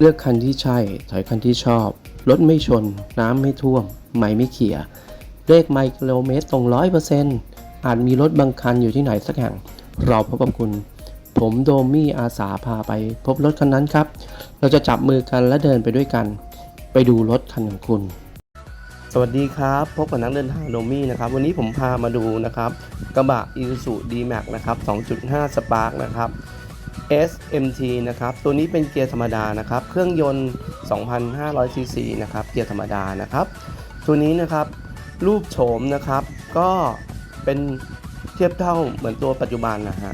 เลือกคันที่ใช่ ถอยคันที่ชอบ รถไม่ชน น้ำไม่ท่วม ไม่ไม่เขี่ย เลขไมล์กิโลเมตรตรงร้อยเปอร์เซ็นต์อาจมีรถบางคันอยู่ที่ไหนสักแห่ง เราพบกับคุณ ผมโดมี่อาสาพาไป พบรถคันนั้นครับ เราจะจับมือกันและเดินไปด้วยกัน ไปดูรถคันของคุณ สวัสดีครับ พบกับนักเดินทางโดมี่นะครับ วันนี้ผมพามาดูนะครับ กระบะ Isuzu D-Max นะครับ 2.5 Spark นะครับ SMT นะครับ ตัวนี้เป็นเกียร์ธรรมดานะครับ เครื่องยนต์ 2,500 ซีซีนะครับ เกียร์ธรรมดานะครับ ตัวนี้นะครับ รูปโฉมนะครับ ก็เป็นเทียบเท่าเหมือนตัวปัจจุบันนะฮะ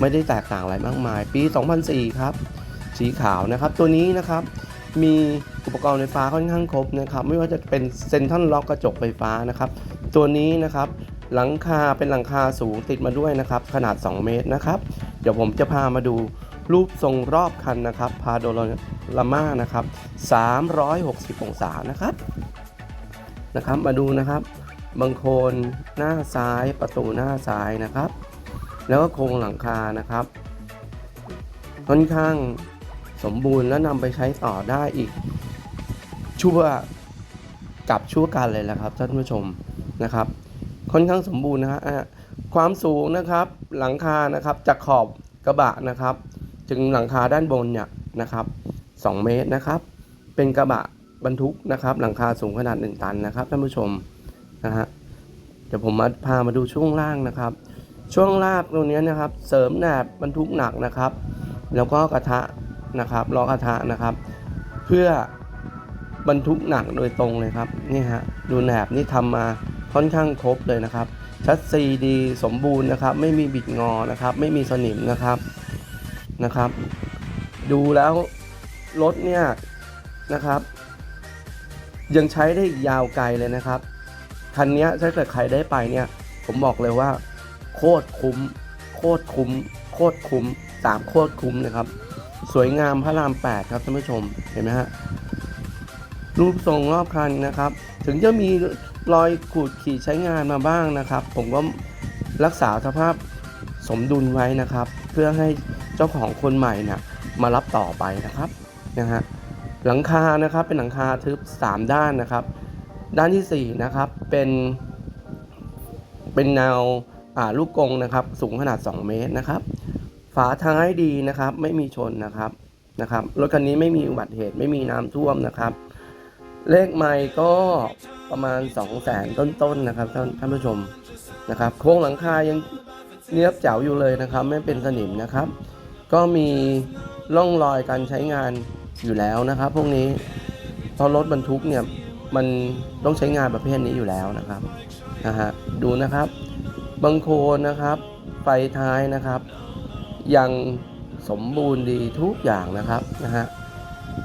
ไม่ได้แตกต่างอะไรมากมาย ปี 2004 ครับ สีขาวนะครับ ตัวนี้นะครับ มีอุปกรณ์ไฟฟ้าค่อนข้างครบนะครับ ไม่ว่าจะเป็นเซนทรัลล็อกกระจกไฟฟ้านะครับ ตัวนี้นะครับ หลังคาเป็นหลังคาสูงติดมาด้วยนะครับ ขนาด 2 เมตรนะครับ เดี๋ยวผมจะพามาดูรูปทรงรอบคันนะครับพาโดลาม่านะครับ 360 องศานะครับนะครับ มาดูนะครับบังโคลนหน้าซ้ายประตูหน้าซ้ายนะครับ แล้วก็โครงหลังคานะครับ ค่อนข้างสมบูรณ์และนำไปใช้ต่อได้อีก ชั่วกับชั่วกันเลยแหละครับท่านผู้ชมนะครับ ค่อนข้างสมบูรณ์นะฮะ ความสูงนะครับหลังคานะครับจากขอบกระบะนะครับ ถึงหลังคาด้านบนเนี่ยนะครับ 2 เมตรนะครับ เป็นกระบะบรรทุกนะครับ หลังคาสูงขนาด 1 ตันนะครับท่านผู้ชมนะฮะเดี๋ยวผมมาพามาดูช่วงล่างนะครับ ช่วงล่างตรงนี้นะครับ เสริมแหนบบรรทุกหนักนะครับ แล้วก็กระทะนะครับล้อกระทะนะครับ เพื่อบรรทุกหนักโดยตรงเลยครับนี่ฮะดูแหนบนี่ทำมาค่อนข้างครบเลยนะครับ ชัดซีดีสมบูรณ์นะครับ ไม่มีบิดงอนะครับ ไม่มีสนิมนะครับนะครับ ดูแล้วรถเนี่ยนะครับ ยังใช้ได้อีกยาวไกลเลยนะครับคันนี้ถ้าเกิดใครได้ไปเนี่ย ผมบอกเลยว่า โคตรคุ้ม โคตรคุ้ม โคตรคุ้มสามโคตรคุ้มนะครับ สวยงามพระรามแปดครับท่านผู้ชมเห็นไหมฮะ รูปทรงรอบคันนะครับ ถึงจะมีรอยขูดขีดใช้งานมาบ้างนะครับ ผมก็รักษาสภาพสมดุลไว้นะครับ เพื่อให้เจ้าของคนใหม่นี่ยมารับต่อไปนะครับนะฮะหลังคานะครับเป็นหลังคาทึบ 3 ด้านนะครับ ด้านทีสี่4นะครับเป็น เป็นแนวอ่าลูกกงนะครับ สูงขนาด 2 เมตรนะครับ ฝาท้ายดีนะครับ ไม่มีชนนะครับนะครับรถคันนี้ไม่มีอุบัติเหตุไม่มีน้ำท่วมนะครับ เลขไมล์ก็ประมาณ 2 0 0แสนต้นๆนะครับท่านท่านผู้ชมนะครับโครงหลังคายังเนียบเจ๋วอยู่เลยนะครับ ไม่เป็นสนิมนะครับ ก็มีร่องรอยการใช้งานอยู่แล้วนะครับ พวกนี้เพราะรถบรรทุกเนี่ยมันต้องใช้งานประเภทนี้อยู่แล้วนะครับนะฮะดูนะครับบางโคนนะครับไฟท้ายนะครับ ยังสมบูรณ์ดีทุกอย่างนะครับนะฮะ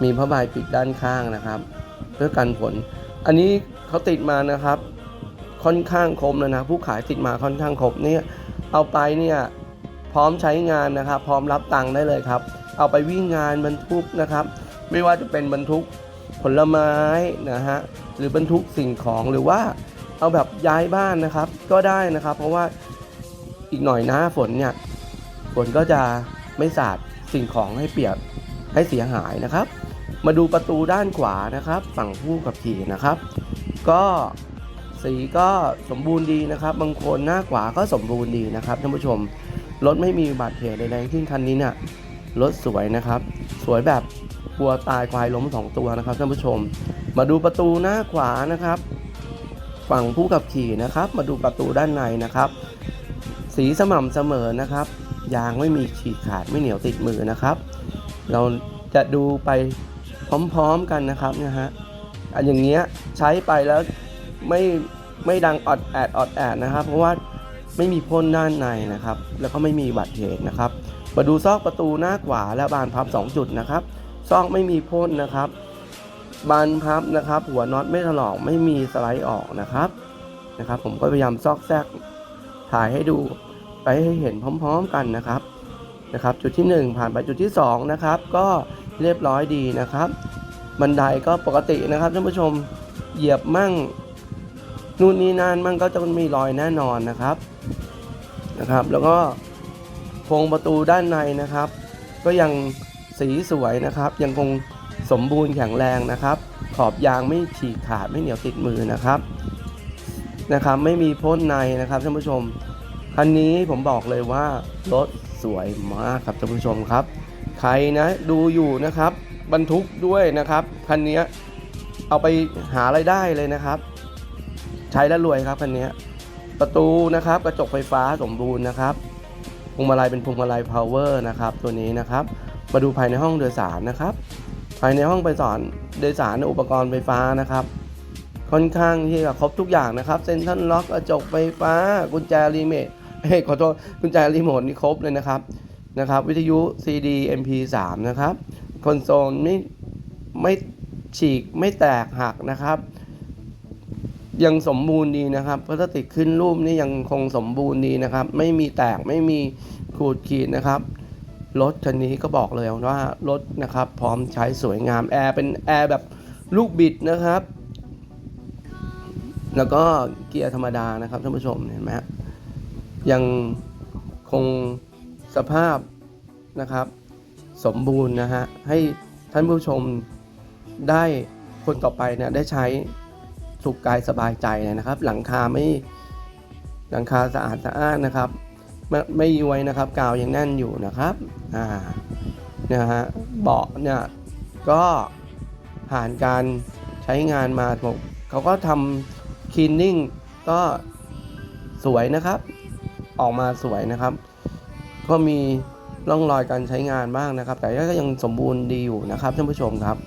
มีผ้าใบปิดด้านข้างนะครับ เพื่อกันฝน อันนี้เขาติดมานะครับ ค่อนข้างคมเลยนะ ผู้ขายติดมาค่อนข้างครบเนี่ยเอาไปเนี่ยพร้อมใช้งานนะครับ พร้อมรับตังค์ได้เลยครับ เอาไปวิ่งงานบรรทุกนะครับ ไม่ว่าจะเป็นบรรทุกผลไม้นะฮะหรือบรรทุกสิ่งของหรือว่าเอาแบบย้ายบ้านนะครับ ก็ได้นะครับ เพราะว่าอีกหน่อยหน้าฝนเนี่ยฝนก็จะไม่สาดสิ่งของให้เปียกให้เสียหายนะครับ มาดูประตูด้านขวานะครับ ฝั่งผู้ขับขี่นะครับ ก็สีก็สมบูรณ์ดีนะครับ บางคนหน้าขวาก็สมบูรณ์ดีนะครับท่านผู้ชมรถไม่มีบาดแผลใดๆที่คันนี้เนี่ยรถสวยนะครับ สวยแบบกลัวตายควายล้มสองตัวนะครับท่านผู้ชม มาดูประตูหน้าขวานะครับ ฝั่งผู้ขับขี่นะครับ มาดูประตูด้านในนะครับ สีสม่ำเสมอนะครับ ยางไม่มีฉีกขาดไม่เหนียวติดมือนะครับ เราจะดูไป พร้อมๆกันนะครับนะฮะอันอย่างเงี้ยใช้ไปแล้วไม่ไม่ดังออดแอดออดแอดนะครับ เพราะว่าไม่มีพ่นด้านในนะครับ แล้วก็ไม่มีบัตรเหตุนะครับ มาดูซอกประตูหน้าขวาและบานพับ 2 จุดนะครับ ซอกไม่มีพ่นนะครับ บานพับนะครับ หัวน็อตไม่ถลอกไม่มีสไลด์ออกนะครับนะครับ ผมก็พยายามซอกแซกถ่ายให้ดูไปให้เห็นพร้อม ๆ กันนะครับนะครับ จุดที่ 1 ผ่านไปจุดที่2นะครับก็ เรียบร้อยดีนะครับ บันไดก็ปกตินะครับท่านผู้ชมเหยียบมั่งนู่นนี่นั่นมั่งก็จะมีรอยแน่นอนนะครับนะครับ แล้วก็โครงประตูด้านในนะครับ ก็ยังสีสวยนะครับ ยังคงสมบูรณ์แข็งแรงนะครับ ขอบยางไม่ฉีกขาดไม่เหนียวติดมือนะครับนะครับไม่มีพ่นในนะครับท่านผู้ชมคันนี้ผมบอกเลยว่ารถสวยมากครับท่านผู้ชมครับ ใครนะดูอยู่นะครับ บรรทุกด้วยนะครับคันนี้เอาไปหาไรายได้เลยนะครับ ใช้แล้วรวยครับคันนี้ประตูนะครับกระจกไฟฟ้าสมบูรณ์นะครับพวงมาลัยเป็นพวงมาลัยพาวเวอร์นะครับ ตัวนี้นะครับ มาดูภายในห้องโดยสารนะครับ ภายในห้องไปสอนโดยสารอุปกรณ์ไฟฟ้านะครับ ค่อนข้างที่จะครบทุกอย่างนะครับเซ็นทรัลล็อกกระจกไฟฟ้า กุญแจรีเมทเฮ้ยขอโทษกุญแจรีโมทนี่ครบเลยนะครับ นะครับ วิทยุ CD MP3 นะครับคอนโซลไม่ไม่ฉีกไม่แตกหักนะครับ ยังสมบูรณ์ดีนะครับพลาสติกขึ้นรูปนี่ยังคงสมบูรณ์ดีนะครับ ไม่มีแตกไม่มีขูดขีดนะครับรถคันนี้ก็บอกเลยว่ารถนะครับพร้อมใช้สวยงามแอร์เป็นแอร์แบบลูกบิดนะครับ แล้วก็เกียร์ธรรมดานะครับท่านผู้ชมเห็นไหมยังคง สภาพนะครับ สมบูรณ์นะฮะให้ท่านผู้ชมได้คนต่อไปเนี่ยได้ใช้สุขกายสบายใจนะครับ หลังคาไม่หลังคาสะอาดสะอ้านนะครับ ไม่ไม่ย้วยนะครับ กาวยังแน่นอยู่นะครับอ่าเนี่ยฮะเบาะเนี่ยก็ผ่านการใช้งานมาผมเขาก็ทำคลีนนิ่งก็สวยนะครับ ออกมาสวยนะครับ ก็มีร่องรอยการใช้งานบ้างนะครับ แต่ก็ยังสมบูรณ์ดีอยู่นะครับท่านผู้ชมครับ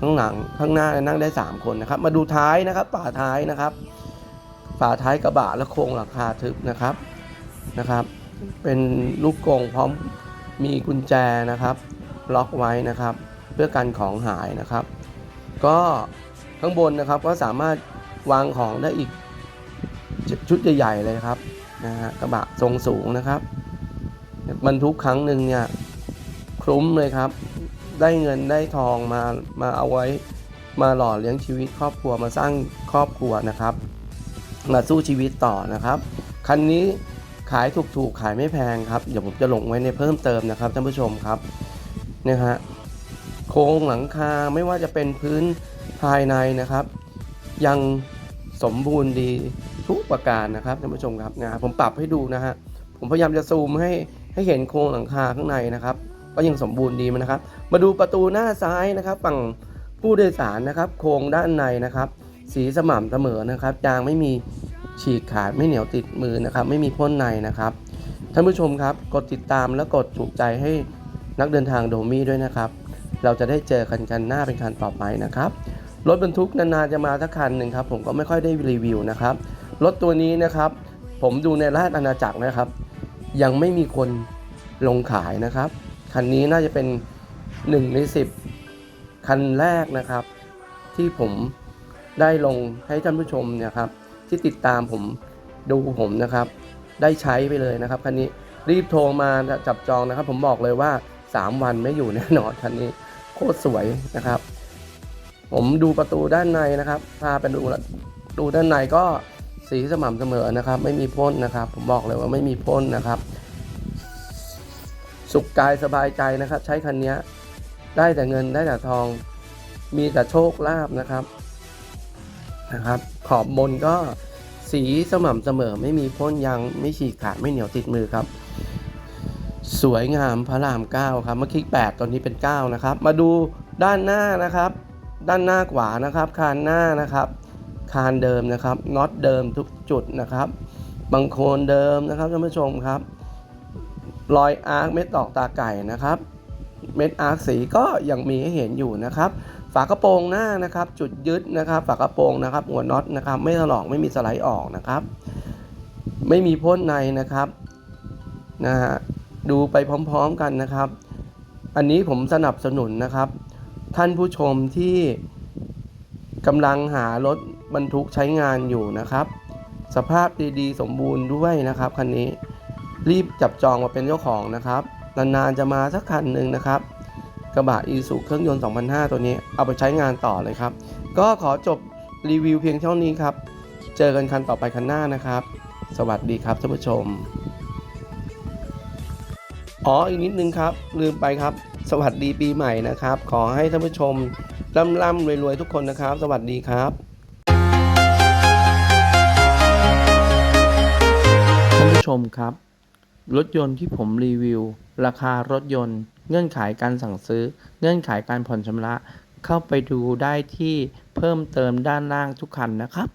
ข้างหลังข้างหน้านั่งได้ 3 คนนะครับ มาดูท้ายนะครับฝาท้ายนะครับฝาท้ายกระบะและโครงหลังคาทึบนะครับนะครับ เป็นลูกกรงพร้อมมีกุญแจนะครับล็อกไว้นะครับ เพื่อกันของหายนะครับ ก็ข้างบนนะครับก็สามารถวางของได้อีกชุดใหญ่ๆเลยครับนะฮะกระบะทรงสูงนะครับ บรรทุกครั้งหนึ่งเนี่ยคลุ้มเลยครับ ได้เงินได้ทองมามาเอาไว้มาหล่อเลี้ยงชีวิตครอบครัวมาสร้างครอบครัวนะครับ มาสู้ชีวิตต่อนะครับ คันนี้ขายถูกๆขายไม่แพงครับเดี๋ยวผมจะลงไว้ในเพิ่มเติมนะครับท่านผู้ชมครับเนี่ยฮะโครงหลังคาไม่ว่าจะเป็นพื้นภายในนะครับ ยังสมบูรณ์ดีทุกประการนะครับท่านผู้ชมครับนะผมปรับให้ดูนะฮะผมพยายามจะซูมให้ ให้เห็นโครงหลังคาข้างในนะครับ ก็ยังสมบูรณ์ดีนะครับ มาดูประตูหน้าซ้ายนะครับ ฝั่งผู้โดยสารนะครับ โครงด้านในนะครับ สีสม่ำเสมอนะครับยางไม่มีฉีกขาดไม่เหนียวติดมือนะครับ ไม่มีพ่นในนะครับท่านผู้ชมครับ กดติดตามและกดถูกใจให้นักเดินทางโดมี่ด้วยนะครับ เราจะได้เจอกันกันหน้าเป็นคันต่อไปนะครับรถบรรทุกนานๆจะมาสักคันหนึ่งครับ ผมก็ไม่ค่อยได้รีวิวนะครับรถตัวนี้นะครับ ผมดูในราชอาณาจักรนะครับ ยังไม่มีคนลงขายนะครับ คันนี้น่าจะเป็น 1 ใน 10 คันแรกนะครับ ที่ผมได้ลงให้ท่านผู้ชมเนี่ยครับ ที่ติดตามผมดูผมนะครับ ได้ใช้ไปเลยนะครับคันนี้รีบโทรมาจับจองนะครับ ผมบอกเลยว่า 3 วันไม่อยู่แน่นอนคันนี้โคตรสวยนะครับ ผมดูประตูด้านในนะครับพาไปดูดูด้านในก็ สีสม่ำเสมอนะครับ ไม่มีพ่นนะครับ ผมบอกเลยว่าไม่มีพ่นนะครับ สุขกายสบายใจนะครับ ใช้คันนี้ได้แต่เงินได้แต่ทอง มีแต่โชคลาภนะครับนะครับ ขอบบนก็สีสม่ำเสมอไม่มีพ่นยางไม่ฉีกขาดไม่เหนียวติดมือครับ สวยงามพระราม9ครับเมื่อกี้8ตอนนี้เป็น9นะครับ มาดูด้านหน้านะครับ ด้านหน้าขวานะครับคานหน้านะครับ คานเดิมนะครับน็อตเดิมทุกจุดนะครับบังโคลนเดิมนะครับท่านผู้ชมครับ รอยอาร์คเม็ดตอกตาไก่นะครับ เม็ดอาร์คสีก็ยังมีให้เห็นอยู่นะครับ ฝากระโปรงหน้านะครับ จุดยึดนะครับ ฝากระโปรงนะครับ หัวน็อตนะครับ ไม่ถลอกไม่มีสไลด์ออกนะครับ ไม่มีพ่นในนะครับนะฮะดูไปพร้อมๆกันนะครับ อันนี้ผมสนับสนุนนะครับ ท่านผู้ชมที่กำลังหารถ บรรทุกใช้งานอยู่นะครับ สภาพดีๆ สมบูรณ์ด้วยนะครับคันนี้รีบจับจองมาเป็นเจ้าของนะครับนานๆจะมาสักคันหนึ่งนะครับ กระบะอีสุเครื่องยนต์ 2005 ตัวนี้เอาไปใช้งานต่อเลยครับ ก็ขอจบรีวิวเพียงเท่านี้ครับ เจอกันคันต่อไปคันหน้านะครับ สวัสดีครับท่านผู้ชมอ๋ออีกนิดนึงครับ ลืมไปครับ สวัสดีปีใหม่นะครับ ขอให้ท่านผู้ชมร่ำร่ำรวยรวยทุกคนนะครับ สวัสดีครับ ชมครับ รถยนต์ที่ผมรีวิว ราคารถยนต์ เงื่อนไขการสั่งซื้อ เงื่อนไขการผ่อนชำระ เข้าไปดูได้ที่เพิ่มเติมด้านล่างทุกคันนะครับ